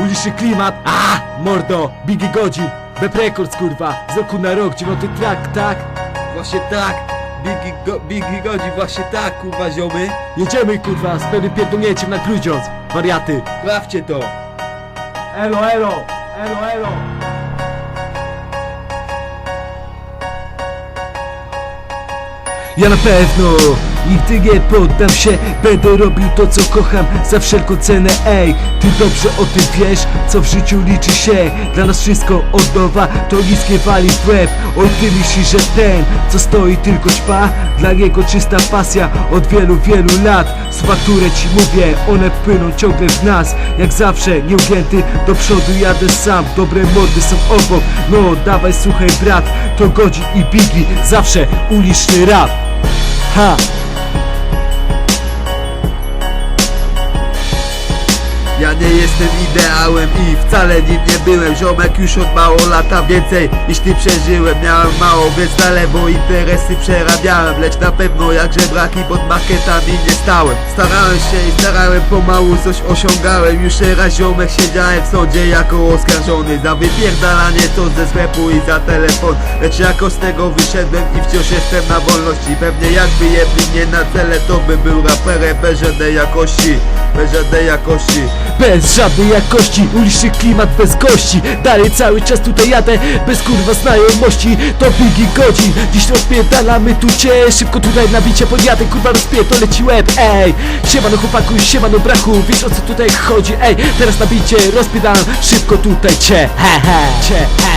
uliczny klimat A, mordo, Biggie Godzi Bep Records kurwa, z roku na rok, dziewiąty track, tak? Właśnie tak, Biggie, go, Biggie godzi, właśnie tak, kurwa ziomy. Jedziemy kurwa, z pewnym pierdolnięciem na grudziąc Wariaty Sprawdźcie to. Elo, elo, elo, elo Ja na pewno nigdy nie poddam się Będę robił to co kocham za wszelką cenę Ej, ty dobrze o tym wiesz Co w życiu liczy się. Dla nas wszystko od nowa To niskie wali w łeb. Oj ty myślisz, że ten Co stoi tylko ćpa? Dla niego czysta pasja Od wielu, wielu lat. Z fakturę ci mówię One płyną ciągle w nas. Jak zawsze nieugięty Do przodu jadę sam. Dobre mordy są obok. No dawaj słuchaj brat To Godzin i Biggie Zawsze uliczny rap. Ha! Ja nie jestem ideałem i wcale nim nie byłem. Ziomek już od mało lata więcej niż ty przeżyłem. Miałem mało, więc na lewo interesy przerabiałem. Lecz na pewno jak żebraki pod marketami nie stałem. Starałem się i starałem pomału coś osiągałem. Już raz ziomek siedziałem w sądzie jako oskarżony Za wypierdalanie to ze sklepu i za telefon. Lecz jako z tego wyszedłem i wciąż jestem na wolności. Pewnie jakby jedli mnie na cele to bym był raperem bez żadnej jakości Bez żadnej jakości Bez żadnej jakości, uliczny klimat bez gości. Dalej cały czas tutaj jadę, bez kurwa znajomości. To Biggie godzin, dziś rozpierdalamy tu cię. Szybko tutaj na bicie podjadę, kurwa rozpierdolę ci łeb Ej, siemano chłopaku, siemano brachu Wiesz o co tutaj chodzi, ej. Teraz na bicie rozpierdalam, szybko tutaj cię He he, cię, he